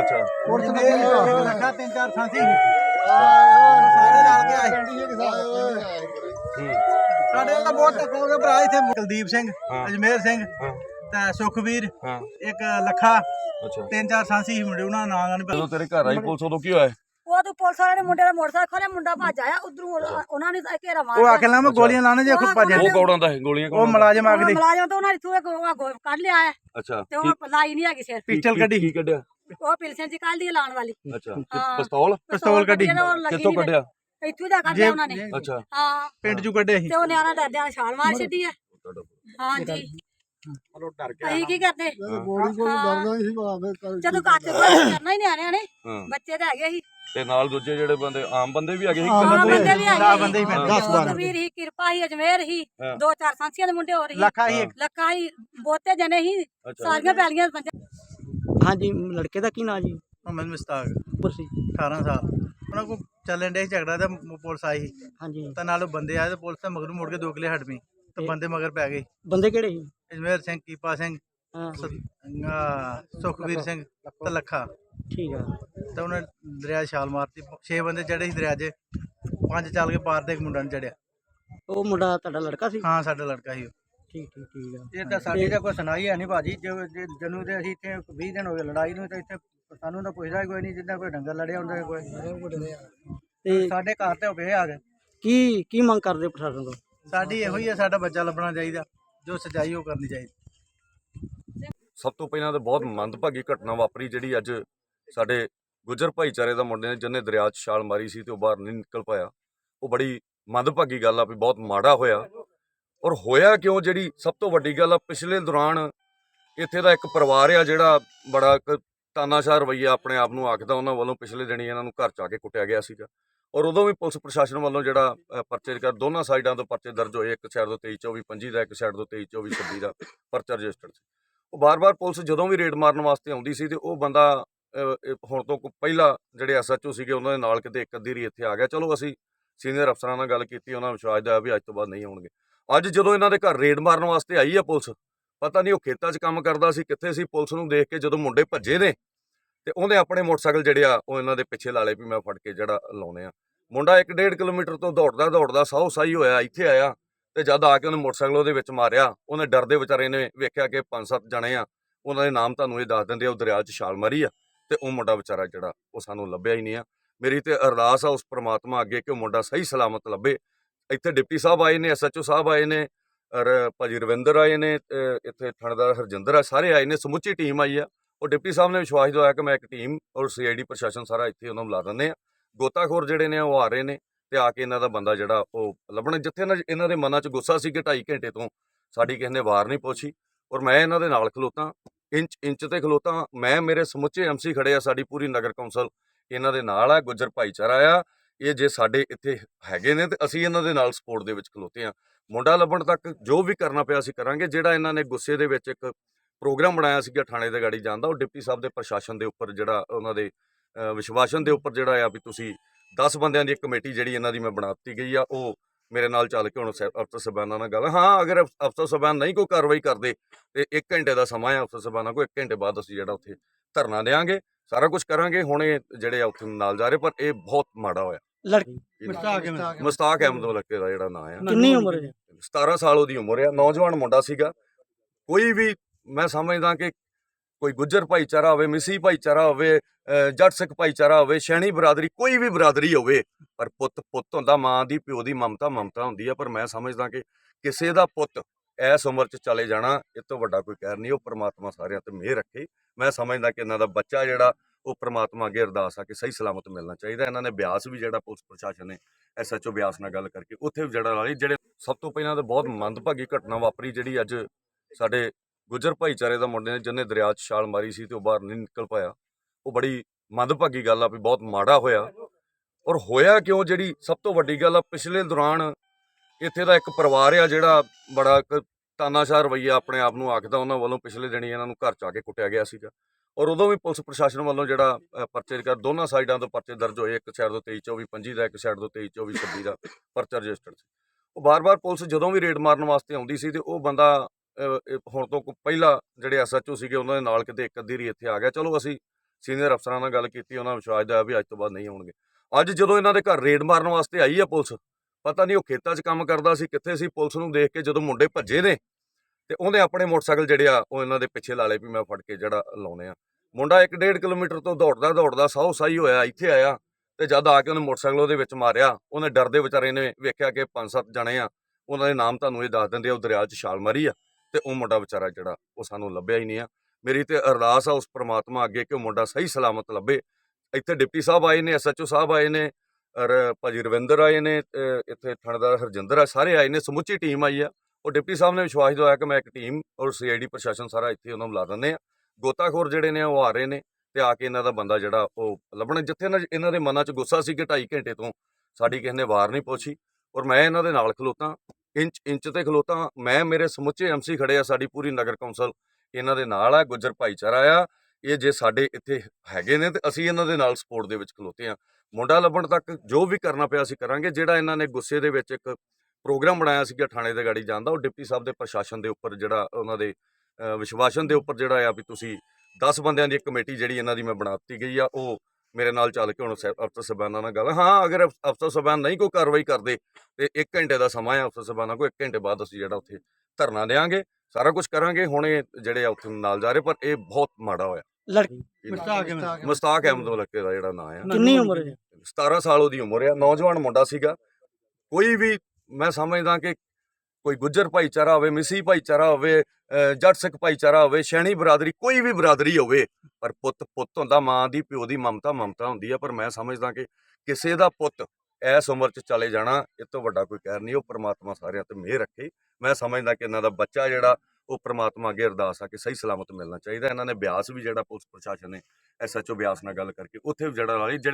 ਅੱਛਾ। ਪੁਲਿਸ ਨੇ ਰੱਖਾ ਤਿੰਨ ਚਾਰ ਸਾਂਸੀ ਸਾਰੇ ਨਾਲ ਕੇ ਆਏ। ਹੂੰ ਸਾਡੇ ਨਾਲ ਬਹੁਤ ਧੱਕਾ ਹੋ ਗਿਆ ਭਰਾ ਇੱਥੇ। ਕੁਲਦੀਪ ਸਿੰਘ। ਅਜਮੇਰ ਸਿੰਘ ਤੇ ਸੁਖਵੀਰ ਇੱਕ ਲੱਖਾ। ਅੱਛਾ। ਤਿੰਨ ਚਾਰ ਸਾਂਸੀ ਸੀ ਮੁੰਡੇ ਉਹਨਾਂ ਦਾ ਨਾਂ ਨਹੀਂ ਜਦੋਂ ਤੇਰੇ ਘਰ ਆਈ ਪੁਲਿਸ ਉਦੋਂ ਕੀ ਹੋਇਆ? ਉਹ ਤੋਂ ਪੁਲਿਸ ਵਾਲਿਆਂ ਨੇ ਮੁੰਡੇ ਦਾ ਮੋਟਰਸਾਈਕਲ ਖੋਲਿਆ ਮੁੰਡਾ ਭੱਜ ਆਇਆ ਉਧਰੋਂ ਉਹਨਾਂ ਨੇ ਤਾਂ ਘੇਰਾ ਮਾਰ ਉਹ ਆਖੇ ਨਾ ਮੈਂ ਗੋਲੀਆਂ ਲਾਣੇ ਜੇ ਖੁੱਪਾ ਜੇ ਉਹ ਕੌੜਾਂ ਦਾ ਗੋਲੀਆਂ ਉਹ? ਮੁਲਾਜ਼ਮ ਆਖਦੇ ਮਲਾਜਮ ਤੋਂ ਉਹਨਾਂ ਨੇ ਥੂਏ ਕੋ ਕੱਢ ਲਿਆ ਹੈ ਅੱਛਾ। ਤੇ ਉਹ ਲਾਈ ਨਹੀਂ ਹੈਗੀ ਸਿਰ। ਪਿਸਟਲ ਕੀ- ਕੱਢੀ। ਕੀ ਕੱਢਿਆ? ਉਹ ਪਿਲਸਨ ਜੀ ਕੱਢ ਦੀ ਲਾਣ ਵਾਲੀ। ਅੱਛਾ। ਪਿਸਤੌਲ? ਪਿਸਤੌਲ ਕੱਢੀ। ਕਿੱਥੋਂ ਕੱਢਿਆ? ਇੱਥੋਂ ਦਾ ਕੱਢਿਆ ਉਹਨਾਂ ਨੇ। ਅੱਛਾ। ਹਾਂ। ਪਿੰਡ ਚੋਂ ਕੱਢਿਆ ਸੀ। ਤੇ ਉਹ ਨਿਆਣਾ ਡਰਦਿਆਂ ਛਾਲ ਮਾਰ ਛੱਡੀ ਹੈ। ਹਾਂ ਜੀ ਡਰ ਅਸੀਂ ਕੀ ਕਰਦੇ? ਗੋਲੀ ਕੋਲ ਡਰਨਾ ਹੀ। ਬਾਵੇ ਜਦੋਂ ਕਾਤੇ ਕਰਨਾ ਹੀ ਨਿਆਣਿਆਂ ਨੇ ਹਾਂ। ਬੱਚੇ ਤਾਂ ਹੈਗੇ ਸੀ। ਤੇ ਨਾਲ ਦੂਜੇ ਜਿਹੜੇ ਬੰਦੇ ਆਮ ਬੰਦੇ ਵੀ ਹੈਗੇ ਸੀ ਆਮ ਕਿੰਨੇ ਹਾਂ ਬੰਦੇ? ਬੰਦੇ ਵੀ ਹੈਗੇ ਦਸ ਬੰਦੇ ਹੀ ਪੈਂਦੇ, ਦਸ ਬਾਰਾਂ। ਕਬੀਰ ਹੀ ਕਿਰਪਾ ਹੀ ਅਜਮੇਰ ਹੀ ਹਾਂ। ਦੋ ਚਾਰ ਸਾਂਸੀਆਂ ਦੇ ਮੁੰਡੇ ਹੋਰ ਹੀ ਲੱਖਾ ਹੀ। ਇੱਕ। ਲੱਖਾਂ ਹੀ ਬਹੁਤੇ ਜਣੇ ਹੀ ਅੱਛਾ। ਸਾਰੀਆਂ ਪੈਲੀਆਂ ਪੰਜਾਂ ਹਾਂਜੀ ਲੜਕੇ ਦਾ ਕੀ ਨਾਂ ਜੀ? ਮੁਹੰਮਦ ਮੁਸਤਾਕ। ਉੱਪਰ ਸੀ। 18 ਸਾਲ। ਉਹਨਾਂ ਕੋ ਚੱਲਣ ਡੇ ਝਗੜਾ ਤੇ ਪੁਲਿਸ ਆਈ ਹਾਂਜੀ। ਤਾਂ ਨਾਲ ਉਹ ਬੰਦੇ ਆਏ ਤੇ ਪੁਲਿਸ ਤਾਂ ਮਗਰ ਮੁੜ ਕੇ ਦੋ ਕਿਲੇ ਹਟ ਪਈ ਤੇ ਬੰਦੇ ਮਗਰ ਪੈ ਗਏ। ਬੰਦੇ ਕਿਹੜੇ ਸੀ? ਅਜਮੇਰ ਸਿੰਘ ਕੀਪਾ ਸਿੰਘ ਹਾਂ। ਸ- ਆਹ ਸੁਖਵੀਰ ਸਿੰਘ ਤੇ ਲੱਖਾ। ਠੀਕ ਆ। ਤੇ ਉਹਨੇ ਦਰਿਆ 'ਚ ਛਾਲ ਮਾਰਤੀ। ਛੇ ਬੰਦੇ ਚੜੇ ਸੀ ਦਰਿਆ 'ਚ। ਪੰਜ ਚੱਲ ਕੇ ਪਾਰ ਤੇ ਇੱਕ ਮੁੰਡਾ ਨੇ ਚੜਿਆ ਉਹ ਮੁੰਡਾ ਤੁਹਾਡਾ ਲੜਕਾ ਸੀ? ਹਾਂ ਸਾਡਾ ਲੜਕਾ ਸੀ ਉਹ। ਠੀਕ ਠੀਕ ਠੀਕ ਆ। ਇਹ ਤਾਂ ਸਾਡੀ ਤਾਂ ਕੋਈ ਸੁਣਾਈ ਹੈ ਨਹੀਂ ਭਾਜੀ ਜੇ। ਜਨੂੰ ਤੇ ਅਸੀਂ ਇੱਥੇ 20 ਦਿਨ ਹੋ ਗਏ ਲੜਾਈ ਨੂੰ ਤੇ ਇੱਥੇ ਸਾਨੂੰ ਤਾਂ ਪੁੱਛਦਾ ਹੀ ਕੋਈ ਨਹੀਂ ਜਿੱਦਾਂ ਕੋਈ ਡੰਗਰ ਲੜਿਆ ਹੁੰਦਾ ਕੋਈ। ਤੇ ਸਾਡੇ ਘਰ ਤੇ ਹੋਵੇ ਆ ਗਏ। ਕੀ ਕੀ ਮੰਗ ਕਰਦੇ ਹੋ ਪ੍ਰਸ਼ਾਸਨ ਤੋਂ? ਸਾਡੀ ਇਹੋ ਹੀ ਹੈ, ਸਾਡਾ ਬੱਚਾ ਲੱਭਣਾ ਚਾਹੀਦਾ, ਜੋ ਸਜਾਈ ਉਹ ਕਰਨੀ ਚਾਹੀਦੀ। ਸਭ ਤੋਂ ਪਹਿਲਾਂ ਤਾਂ ਬਹੁਤ ਮੰਦਭਾਗੀ ਘਟਨਾ ਵਾਪਰੀ, ਜਿਹੜੀ ਅੱਜ ਸਾਡੇ ਗੁੱਜਰ ਭਾਈਚਾਰੇ ਦਾ ਮੁੰਡੇ ਨੇ, ਜਿਹਨੇ ਦਰਿਆ 'ਚ ਛਾਲ ਮਾਰੀ ਸੀ ਤੇ ਉਹ ਬਾਹਰ ਨਹੀਂ ਨਿਕਲ ਪਾਇਆ। ਉਹ ਬੜੀ ਮੰਦਭਾਗੀ ਗੱਲ ਆ ਵੀ ਬਹੁਤ ਮਾੜਾ ਹੋਇਆ। ਔਰ ਹੋਇਆ ਕਿਉਂ? ਜਿਹੜੀ ਸਭ ਤੋਂ ਵੱਡੀ ਗੱਲ ਆ, ਪਿਛਲੇ ਦੌਰਾਨ ਇੱਥੇ ਦਾ ਇੱਕ ਪਰਿਵਾਰ ਆ, ਜਿਹੜਾ ਬੜਾ ਇੱਕ ਤਾਨਾਸ਼ਾਹ ਰਵਈਆ ਆਪਣੇ ਆਪ ਨੂੰ ਆਖਦਾ, ਉਹਨਾਂ ਵੱਲੋਂ ਪਿਛਲੇ ਦਿਨੀ ਇਹਨਾਂ ਨੂੰ ਘਰ ਚ ਆ ਕੇ ਕੁੱਟਿਆ ਗਿਆ ਸੀਗਾ। ਔਰ ਉਦੋਂ ਵੀ ਪੁਲਿਸ ਪ੍ਰਸ਼ਾਸਨ ਵੱਲੋਂ ਜਿਹੜਾ ਪਰਚੇ ਕਰ ਦੋਨਾਂ ਸਾਈਡਾਂ ਤੋਂ ਪਰਚੇ ਦਰਜ ਹੋਏ, ਇੱਕ ਸਾਈਡ ਤੋਂ 23 24 25 ਦਾ, ਇੱਕ ਸਾਈਡ ਤੋਂ 23 24 26 ਦਾ ਪਰਚਾ ਰਜਿਸਟਰਡ ਸੀ। ਉਹ ਬਾਰ-ਬਾਰ ਪੁਲਿਸ ਜਦੋਂ ਵੀ ਰੇਡ ਮਾਰਨ ਵਾਸਤੇ ਆਉਂਦੀ ਸੀ ਤੇ ਉਹ ਬੰਦਾ ਹੁਣ ਤੋਂ ਕੋ- ਪਹਿਲਾਂ ਜਿਹੜੇ ਐਸਐਚਓ ਸੀਗੇ ਉਹਨਾਂ ਦੇ ਨਾਲ ਕਿਤੇ ਇੱਕ ਅੱਧੀ ਰੀ ਇੱਥੇ ਆ ਗਿਆ। ਚਲੋ ਅਸੀਂ ਸੀਨੀਅਰ ਅਫਸਰਾਂ ਨਾਲ ਗੱਲ ਕੀਤੀ, ਉਹਨਾਂ ਨੂੰ ਵਿਸ਼ਵਾਸ ਦਿਵਾਇਆ ਵੀ ਅੱਜ ਤੋਂ ਬਾਅਦ ਨਹੀਂ ਆਉਣਗੇ। ਅੱਜ ਜਦੋਂ ਇਹਨਾਂ ਦੇ ਘਰ ਰੇਡ ਮਾਰਨ ਵਾਸਤੇ ਆਈ ਆ ਪੁਲਿਸ, ਪਤਾ ਨਹੀਂ ਉਹ ਖੇਤਾਂ 'ਚ ਕੰਮ ਕਰਦਾ ਸੀ, ਕਿੱਥੇ ਸੀ, ਪੁਲਿਸ ਨੂੰ ਦੇਖ ਕੇ ਜਦੋਂ ਮੁੰਡੇ ਭੱਜੇ ਨੇ ਤੇ ਉਹਨੇ ਆਪਣੇ ਮੋਟਰਸਾਈਕਲ ਜਿਹੜੇ ਆ, ਉਹ ਇਹਨਾਂ ਦੇ ਪਿੱਛੇ ਲਾ ਲਏ ਵੀ ਮੈਂ ਫੜ ਕੇ ਜਿਹੜਾ ਲਾਉਣੇ ਆ। ਮੁੰਡਾ 1.5 ਕਿਲੋਮੀਟਰ ਤੋਂ ਦੌੜਦਾ ਦੌੜਦਾ ਸਾਹ ਸਾਈ ਹੋਇਆ, ਇੱਥੇ ਆਇਆ ਤੇ ਜਦ ਆ ਕੇ ਉਹਨੇ ਮੋਟਰਸਾਈਕਲ ਉਹਦੇ ਵਿੱਚ ਮਾਰਿਆ, ਉਹਨੇ ਡਰਦੇ ਵਿਚਾਰੇ ਨੇ ਵੇਖਿਆ ਕਿ ਪੰਜ ਸੱਤ ਜਣੇ ਆ, ਉਹਨਾਂ ਦੇ ਨਾਮ ਤੁਹਾਨੂੰ ਇਹ ਦੱਸ ਦਿੰਦੇ ਆ, ਉਹ ਦਰਿਆ 'ਚ ਛਾਲ ਮਾਰੀ ਆ ਤੇ ਉਹ ਮੁੰਡਾ ਵਿਚਾਰਾ ਜਿਹੜਾ ਉਹ ਸਾਨੂੰ ਲੱਭਿਆ ਹੀ ਨਹੀਂ ਆ। ਮੇਰੀ ਤੇ ਅਰਦਾਸ ਆ ਉਸ ਪ੍ਰਮਾਤਮਾ ਅੱਗੇ ਕਿ ਉਹ ਮੁੰਡਾ ਸਹੀ ਸਲਾਮਤ ਲੱਭੇ। ਇੱਥੇ ਡਿਪਟੀ ਸਾਹਿਬ ਆਏ ਨੇ ਐਸਐਚਓ ਸਾਹਿਬ ਆਏ ਨੇ, ਔਰ ਭਾਜੀ ਰਵਿੰਦਰ ਆਏ ਨੇ, ਤੇ ਇੱਥੇ ਥਾਣੇਦਾਰ ਹਰਜਿੰਦਰ ਆ, ਸਾਰੇ ਆਏ ਨੇ, ਸਮੁੱਚੀ ਟੀਮ ਆਈ ਆ। ਉਹ ਡਿਪਟੀ ਸਾਹਿਬ ਨੇ ਵਿਸ਼ਵਾਸ ਦਿਵਾਇਆ ਕਿ ਮੈਂ ਇੱਕ ਟੀਮ ਔਰ ਸੀਆਈਡੀ ਪ੍ਰਸ਼ਾਸਨ ਸਾਰਾ ਇੱਥੇ ਉਹਨਾਂ ਨੂੰ ਲਾ ਦਿੰਦੇ ਆ। ਗੋਤਾਖੋਰ ਜਿਹੜੇ ਨੇ ਉਹ ਆ ਰਹੇ ਨੇ ਤੇ ਆ ਕੇ ਇਹਨਾਂ ਦਾ ਬੰਦਾ ਜਿਹੜਾ ਉਹ ਲੱਭਣਾ, ਜਿੱਥੇ ਇਹਨਾਂ ਇਹਨਾਂ ਦੇ ਮਨਾਂ 'ਚ ਗੁੱਸਾ ਸੀ ਕਿ 2.5 ਘੰਟੇ ਤੋਂ ਸਾਡੀ ਕਿਸੇ ਨੇ ਵਾਰ ਨਹੀਂ ਪੁੱਛੀ ਔਰ ਮੈਂ ਇਹਨਾਂ ਦੇ ਨਾਲ ਖਲੋਤਾ, ਇੰਚ ਇੰਚ ਤੇ ਖਲੋਤਾ, ਮੈਂ ਮੇਰੇ ਸਮੁੱਚੇ ਐਮਸੀ ਖੜੇ ਆ, ਸਾਡੀ ਪੂਰੀ ਨਗਰ ਕੌਂਸਲ ਇਹਨਾਂ ਦੇ ਨਾਲ ਆ, ਗੁੱਜਰ ਭਾਈਚਾਰਾ ਆ, ਇਹ ਜੇ ਸਾਡੇ ਇੱਥੇ ਹੈਗੇ ਨੇ ਤੇ ਅਸੀਂ ਇਹਨਾਂ ਦੇ ਨਾਲ ਸਪੋਰਟ ਦੇ ਵਿੱਚ ਖਲੋਤੇ ਆ। ਮੁੰਡਾ ਲੱਭਣ ਤੱਕ ਜੋ ਵੀ ਕਰਨਾ ਪਿਆ ਅਸੀਂ ਕਰਾਂਗੇ, ਜਿਹੜਾ ਇਹਨਾਂ ਨੇ ਗੁੱਸੇ ਦੇ ਵਿੱਚ ਇੱਕ ਪ੍ਰੋਗਰਾਮ ਬਣਾਇਆ ਸੀਗਾ ਥਾਣੇ ਦੇ ਗਾੜੀ ਜਾਂਦਾ ਉਹ ਡਿਪਟੀ ਸਾਹਿਬ ਦੇ ਪ੍ਰਸ਼ਾਸਨ ਦੇ ਉੱਪਰ ਜਿਹੜਾ ਉਹਨਾਂ ਦੇ ਵਿਸ਼ਵਾਸਨ ਦੇ ਉੱਪਰ ਜਿਹੜਾ ਆ ਵੀ ਤੁਸੀਂ 10 ਬੰਦਿਆਂ ਦੀ ਇੱਕ ਕਮੇਟੀ ਜਿਹੜੀ ਇਹਨਾਂ ਦੀ ਮੈਂ ਬਣਾ ਦਿੱਤੀ ਗਈ ਆ ਉਹ ਮੇਰੇ ਨਾਲ ਚੱਲ ਕੇ ਹੁਣ ਅਫਸਰ ਸਬਾਨਾ ਨਾਲ ਗੱਲ ਹਾਂ ਅਗਰ ਅਫ- ਅਫਸਰ ਸਬਾਨ ਨਹੀਂ ਕੋਈ ਕਾਰਵਾਈ ਕਰਦੇ ਤੇ 1 ਘੰਟੇ ਦਾ ਸਮਾਂ ਹੈ ਅਫਸਰ ਸਬਾਨਾ ਕੋ 1 ਘੰਟੇ ਬਾਅਦ ਅਸੀਂ ਜਿਹੜਾ ਉੱਥੇ ਧਰਨਾ ਦੇਾਂਗੇ ਸਾਰਾ ਕੁਝ ਕਰਾਂਗੇ ਹੁਣ ਇਹ ਜਿਹੜੇ ਆ ਉੱਥੇ ਨਾਲ ਜਾ ਰਹੇ ਪਰ ਇਹ ਬਹੁਤ ਮਾੜਾ ਹੋਇਆ। ਲੜਕੀ। ਮੁਸਤਾਕ ਅਹਿਮਦ। ਮੁਸਤਾਕ। ਅਹਿਮਦ ਲੱਕੇ ਦਾ ਜਿਹੜਾ ਨਾਂ ਆ। ਕਿੰਨੀ ਉਮਰ ਹੈ? 17 ਸਾਲ ਉਹਦੀ ਉਮਰ ਆ ਨੌਜਵਾਨ ਮੁੰਡਾ ਸੀਗਾ। ਕੋਈ ਵੀ ਮੈਂ ਸਮਝਦਾ ਕਿ ਕੋਈ ਗੁੱਜਰ ਭਾਈਚਾਰਾ ਹੋਵੇ, ਮਿਸੀ ਭਾਈਚਾਰਾ ਹੋਵੇ, ਅਹ ਜੱਟ ਸਿੱਖ ਭਾਈਚਾਰਾ ਹੋਵੇ ਸ਼ੈਣੀ ਬਰਾਦਰੀ, ਕੋਈ ਵੀ ਬਰਾਦਰੀ ਹੋਵੇ, ਪਰ ਪੁੱਤ ਪੁੱਤ ਹੁੰਦਾ, ਮਾਂ ਦੀ, ਪਿਓ ਦੀ ਮਮਤਾ ਮਮਤਾ ਹੁੰਦੀ ਆ, ਪਰ ਮੈਂ ਸਮਝਦਾ ਕਿ ਕਿਸੇ ਦਾ ਪੁੱਤ ਇਸ ਉਮਰ 'ਚ ਚਲੇ ਜਾਣਾ, ਇਹ ਤੋਂ ਵੱਡਾ ਕੋਈ ਕਹਿਰ ਨਹੀਂ, ਉਹ ਪ੍ਰਮਾਤਮਾ ਸਾਰਿਆਂ ਤੇ ਮਿਹਰ ਰੱਖੇ। ਮੈਂ ਸਮਝਦਾ ਕਿ ਇਹਨਾਂ ਦਾ ਬੱਚਾ ਜਿਹੜਾ, ਉਹ ਪ੍ਰਮਾਤਮਾ ਅੱਗੇ ਅਰਦਾਸ ਆ ਕਿ ਸਹੀ ਸਲਾਮਤ ਮਿਲਣਾ ਚਾਹੀਦਾ। ਇਹਨਾਂ ਨੇ ਬਿਆਸ ਵੀ ਜਿਹੜਾ ਪੁਲਿਸ ਪ੍ਰਸ਼ਾਸਨ ਨੇ ਐਸਐਚਓ ਬਿਆਸ ਨਾਲ ਗੱਲ ਕਰਕੇ, ਉੱਥੇ ਵੀ ਜਿਹੜਾ ਜਿਹੜੇ ਸਭ ਤੋਂ ਪਹਿਲਾਂ ਤਾਂ ਬਹੁਤ ਮੰਦਭਾਗੀ ਘਟਨਾ ਵਾਪਰੀ, ਜਿਹੜੀ ਅੱਜ ਸਾਡੇ ਗੁੱਜਰ ਭਾਈਚਾਰੇ ਦਾ ਮੁੰਡੇ ਨੇ ਜਿਹਨੇ ਦਰਿਆ 'ਚ ਛਾਲ ਮਾਰੀ ਸੀ ਤੇ ਉਹ ਬਾਹਰ ਨਹੀਂ ਨਿਕਲ ਪਾਇਆ। ਉਹ ਬੜੀ ਮੰਦਭਾਗੀ ਗੱਲ ਆ ਵੀ ਬਹੁਤ ਮਾੜਾ ਹੋਇਆ। ਔਰ ਹੋਇਆ ਕਿਉਂ? ਜਿਹੜੀ ਸਭ ਤੋਂ ਵੱਡੀ ਗੱਲ ਆ, ਪਿਛਲੇ ਦੌਰਾਨ ਇੱਥੇ ਦਾ ਇੱਕ ਪਰਿਵਾਰ ਆ ਜਿਹੜਾ ਬੜਾ ਇੱਕ ਤਾਨਾਸ਼ਾਹ ਰਵਈਆ ਆਪਣੇ ਆਪ ਨੂੰ ਆਖਦਾ ਉਹਨਾਂ ਵੱਲੋਂ ਪਿਛਲੇ ਦਿਨੀ ਇਹਨਾਂ ਨੂੰ ਘਰ ਚ ਆ ਕੇ ਕੁੱਟਿਆ ਗਿਆ ਸੀਗਾ। ਔਰ ਉਦੋਂ ਵੀ ਪੁਲਿਸ ਪ੍ਰਸ਼ਾਸਨ ਵੱਲੋਂ ਜਿਹੜਾ ਪਰਚੇ ਕਰ ਦੋਨਾਂ ਸਾਈਡਾਂ ਤੋਂ ਪਰਚੇ ਦਰਜ ਹੋਏ, ਇੱਕ ਸਾਈਡ ਤੋਂ 23 24 25 ਦਾ, ਇੱਕ ਸਾਈਡ ਤੋਂ 23 24 26 ਦਾ ਪਰਚਾ ਰਜਿਸਟਰਡ ਸੀ। ਉਹ ਬਾਰ-ਬਾਰ ਪੁਲਿਸ ਜਦੋਂ ਵੀ ਰੇਡ ਮਾਰਨ ਵਾਸਤੇ ਆਉਂਦੀ ਸੀ ਤੇ ਉਹ ਬੰਦਾ ਹੁਣ ਤੋਂ ਕੋ- ਪਹਿਲਾਂ ਜਿਹੜੇ ਐਸਐਚਓ ਸੀਗੇ, ਉਹਨਾਂ ਦੇ ਨਾਲ ਕਿਤੇ ਇੱਕ ਅੱਧੀ ਰੀ ਇੱਥੇ ਆ ਗਿਆ। ਚਲੋ ਅਸੀਂ ਸੀਨੀਅਰ ਅਫਸਰਾਂ ਨਾਲ ਗੱਲ ਕੀਤੀ, ਉਹਨਾਂ ਵਿਸ਼ਵਾਸ ਦਿਵਾਇਆ ਵੀ ਅੱਜ ਤੋਂ ਬਾਅਦ ਨਹੀਂ ਆਉਣਗੇ। ਅੱਜ ਜਦੋਂ ਇਹਨਾਂ ਦੇ ਘਰ ਰੇਡ ਮਾਰਨ ਵਾਸਤੇ ਆਈ ਆ ਪੁਲਿਸ, ਪਤਾ ਨਹੀਂ ਉਹ ਖੇਤਾਂ 'ਚ ਕੰਮ ਕਰਦਾ ਸੀ, ਕਿੱਥੇ ਸੀ, ਪੁਲਿਸ ਨੂੰ ਦੇਖ ਕੇ ਜਦੋਂ ਮੁੰਡੇ ਭੱਜੇ ਨੇ, ਤੇ ਉਹਨੇ ਆਪਣੇ ਮੋਟਰਸਾਈਕਲ ਜਿਹੜੇ ਆ, ਉਹ ਇਹਨਾਂ ਦੇ ਪਿੱਛੇ ਲਾ ਲਏ ਵੀ ਮੈਂ ਫੜ ਕੇ ਜਿਹੜਾ ਲਾਉਣੇ ਆ। ਮੁੰਡਾ 1.5 ਕਿਲੋਮੀਟਰ ਤੋਂ ਦੌੜਦਾ ਦੌੜਦਾ ਸਾਹੋ ਸਾਈ ਹੋਇਆ, ਇੱਥੇ ਆਇਆ ਤੇ ਜਦ ਆ ਕੇ ਉਹਨੇ ਮੋਟਰਸਾਈਕਲ ਉਹਦੇ ਵਿੱਚ ਮਾਰਿਆ, ਉਹਨੇ ਡਰਦੇ ਵਿਚਾਰੇ ਨੇ ਵੇਖਿਆ ਕਿ ਪੰਜ ਸੱਤ ਜਣੇ ਆ, ਉਹਨਾਂ ਦੇ ਨਾਮ ਤੁਹਾਨੂੰ ਇਹ ਦੱਸ ਦਿੰਦੇ ਆ, ਉਹ ਦਰਿਆ 'ਚ ਛਾਲ ਮਾਰੀ ਆ। ਤੇ ਉਹ ਮੁੰਡਾ ਵਿਚਾਰਾ ਜਿਹੜਾ, ਉਹ ਸਾਨੂੰ ਲੱਭਿਆ ਹੀ ਨਹੀਂ ਆ। ਮੇਰੀ ਤੇ ਅਰਦਾਸ ਆ ਉਸ ਪ੍ਰਮਾਤਮਾ ਅੱਗੇ ਕਿ ਉਹ ਮੁੰਡਾ ਸਹੀ ਸਲਾਮਤ ਲੱਭੇ। ਇੱਥੇ ਡਿਪਟੀ ਸਾਹਿਬ ਆਏ ਨੇ ਐਸਐਚਓ ਸਾਹਿਬ ਆਏ ਨੇ, ਔਰ ਭਾਜੀ ਰਵਿੰਦਰ ਆਏ ਨੇ ਅਹ ਇੱਥੇ ਥਾਣੇਦਾਰ ਹਰਜਿੰਦਰ ਆ, ਸਾਰੇ ਆਏ ਨੇ, ਸਮੁੱਚੀ ਟੀਮ ਆਈ ਆ। ਉਹ ਡਿਪਟੀ ਸਾਹਿਬ ਨੇ ਵਿਸ਼ਵਾਸ ਦਿਵਾਇਆ ਕਿ ਮੈਂ ਇੱਕ ਟੀਮ ਔਰ ਸੀਆਈਡੀ ਪ੍ਰਸ਼ਾਸਨ ਸਾਰਾ ਇੱਥੇ ਉਹਨਾਂ ਨੂੰ ਲਾ ਦਿੰਦੇ ਆ। ਗੋਤਾਖੋਰ ਜਿਹੜੇ ਨੇ ਉਹ ਆ ਰਹੇ ਨੇ ਤੇ ਆ ਕੇ ਇਹਨਾਂ ਦਾ ਬੰਦਾ ਜਿਹੜਾ ਉਹ ਲੱਭਣਾ। ਜਿੱਥੇ ਇਹਨਾਂ ਇਹਨਾਂ ਦੇ ਮਨਾਂ 'ਚ ਗੁੱਸਾ ਸੀ ਕਿ 2.5 ਘੰਟੇ ਤੋਂ ਸਾਡੀ ਕਿਸੇ ਨੇ ਵਾਰ ਨਹੀਂ ਪੁੱਛੀ ਔਰ ਮੈਂ ਇਹਨਾਂ ਦੇ ਨਾਲ ਖਲੋਤਾ। ਇੰਚ ਇੰਚ ਤੇ ਖਲੋਤਾ ਮੈਂ ਮੇਰੇ ਸਮੁੱਚੇ ਐਮਸੀ ਖੜੇ ਆ, ਸਾਡੀ ਪੂਰੀ ਨਗਰ ਕੌਂਸਲ। ਇਹਨਾਂ ਦੇ ਨਾਲ ਆ, ਗੁੱਜਰ ਭਾਈਚਾਰਾ ਆ। ਇਹ ਜੇ ਸਾਡੇ ਇੱਥੇ ਹੈਗੇ ਨੇ ਤੇ ਅਸੀਂ ਇਹਨਾਂ ਦੇ ਨਾਲ ਸਪੋਰਟ ਦੇ ਵਿੱਚ ਖਲੋਤੇ ਆ ਮੁੰਡਾ ਲੱਭਣ ਤੱਕ ਜੋ ਵੀ ਕਰਨਾ ਪਿਆ ਅਸੀਂ ਕਰਾਂਗੇ। ਜਿਹੜਾ ਇਹਨਾਂ ਨੇ ਗੁੱਸੇ ਦੇ ਵਿੱਚ ਇੱਕ ਪ੍ਰੋਗਰਾਮ ਬਣਾਇਆ ਸੀਗਾ ਥਾਣੇ ਦੇ ਗਾੜੀ ਜਾਂਦਾ ਉਹ ਡਿਪਟੀ ਸਾਹਿਬ ਦੇ ਪ੍ਰਸ਼ਾਸਨ ਦੇ ਉੱਪਰ ਜਿਹੜਾ ਉਹਨਾਂ ਦੇ ਵਿਸ਼ਵਾਸਨ ਦੇ ਉੱਪਰ ਜਿਹੜਾ ਆ ਵੀ ਤੁਸੀਂ 10 ਬੰਦਿਆਂ ਦੀ ਇੱਕ ਕਮੇਟੀ ਜਿਹੜੀ ਇਹਨਾਂ ਦੀ ਮੈਂ ਬਣਾ ਦਿੱਤੀ ਗਈ ਆ, ਉਹ ਮੇਰੇ ਨਾਲ ਚੱਲ ਕੇ ਹੁਣ ਸੈ- ਅਫਸਰ ਸਬਾਨਾ ਨਾਲ ਗੱਲ ਹਾਂ ਅਗਰ ਅਫ- ਅਫਸਰ ਸਬਾਨ ਨਹੀਂ ਕੋਈ ਕਾਰਵਾਈ ਕਰਦੇ ਤੇ 1 ਘੰਟੇ ਦਾ ਸਮਾਂ ਆ ਅਫਸਰ ਸਬਾਨਾ ਕੋ 1 ਘੰਟੇ ਬਾਅਦ ਅਸੀਂ ਜਿਹੜਾ ਉੱਥੇ ਧਰਨਾ ਦੇਾਂਗੇ ਸਾਰਾ ਕੁਝ ਕਰਾਂਗੇ ਹੁਣ ਇਹ ਜਿਹੜੇ ਆ ਉੱਥੇ ਨਾਲ ਜਾ ਰਹੇ ਪਰ ਇਹ ਬਹੁਤ ਮਾੜਾ ਹੋਇਆ। ਲੜਕੀ ਮੁਸ਼ਤਾਕ ਅਹਿਮਦ। ਮੁਸਤਾਕ ਅਹਿਮਦ। ਦਾ ਜਿਹੜਾ ਨਾਂ ਆ। ਕਿੰਨੀ ਉਮਰ ਹੈ? 17 ਸਾਲ ਉਹਦੀ ਉਮਰ ਆ ਨੌਜਵਾਨ ਮੁੰਡਾ ਸੀਗਾ। ਕੋਈ ਵੀ ਮੈਂ ਸਮਝਦਾ ਕਿ ਕੋਈ ਗੁੱਜਰ ਭਾਈਚਾਰਾ ਹੋਵੇ, ਮਿਸੀ ਭਾਈਚਾਰਾ ਹੋਵੇ ਜੱਟ ਸਿੱਖ ਭਾਈਚਾਰਾ ਹੋਵੇ ਸ਼ੈਣੀ ਬਰਾਦਰੀ, ਕੋਈ ਵੀ ਬਰਾਦਰੀ ਹੋਵੇ, ਪਰ ਪੁੱਤ ਪੁੱਤ ਹੁੰਦਾ, ਮਾਂ ਦੀ, ਪਿਓ ਦੀ ਮਮਤਾ ਮਮਤਾ ਹੁੰਦੀ ਆ, ਪਰ ਮੈਂ ਸਮਝਦਾ ਕਿ ਕਿਸੇ ਦਾ ਪੁੱਤ ਇਸ ਉਮਰ 'ਚ ਚਲੇ ਜਾਣਾ, ਇਹ ਤੋਂ ਵੱਡਾ ਕੋਈ ਕਹਿਰ ਨਹੀਂ, ਉਹ ਪ੍ਰਮਾਤਮਾ ਸਾਰਿਆਂ ਤੇ ਮਿਹਰ ਰੱਖੇ। ਮੈਂ ਸਮਝਦਾ ਕਿ ਇਹਨਾਂ ਦਾ ਬੱਚਾ ਜਿਹੜਾ, ਉਹ ਪ੍ਰਮਾਤਮਾ ਅੱਗੇ ਅਰਦਾਸ ਆ ਕਿ ਸਹੀ ਸਲਾਮਤ ਮਿਲਣਾ ਚਾਹੀਦਾ। ਇਹਨਾਂ ਨੇ ਬਿਆਸ ਵੀ ਜਿਹੜਾ ਪੁਲਿਸ ਪ੍ਰਸ਼ਾਸਨ ਨੇ ਐਸਐਚਓ ਬਿਆਸ ਨਾਲ ਗੱਲ ਕਰਕੇ, ਉੱਥੇ ਵੀ ਜਿਹੜਾ ਜਿਹੜੇ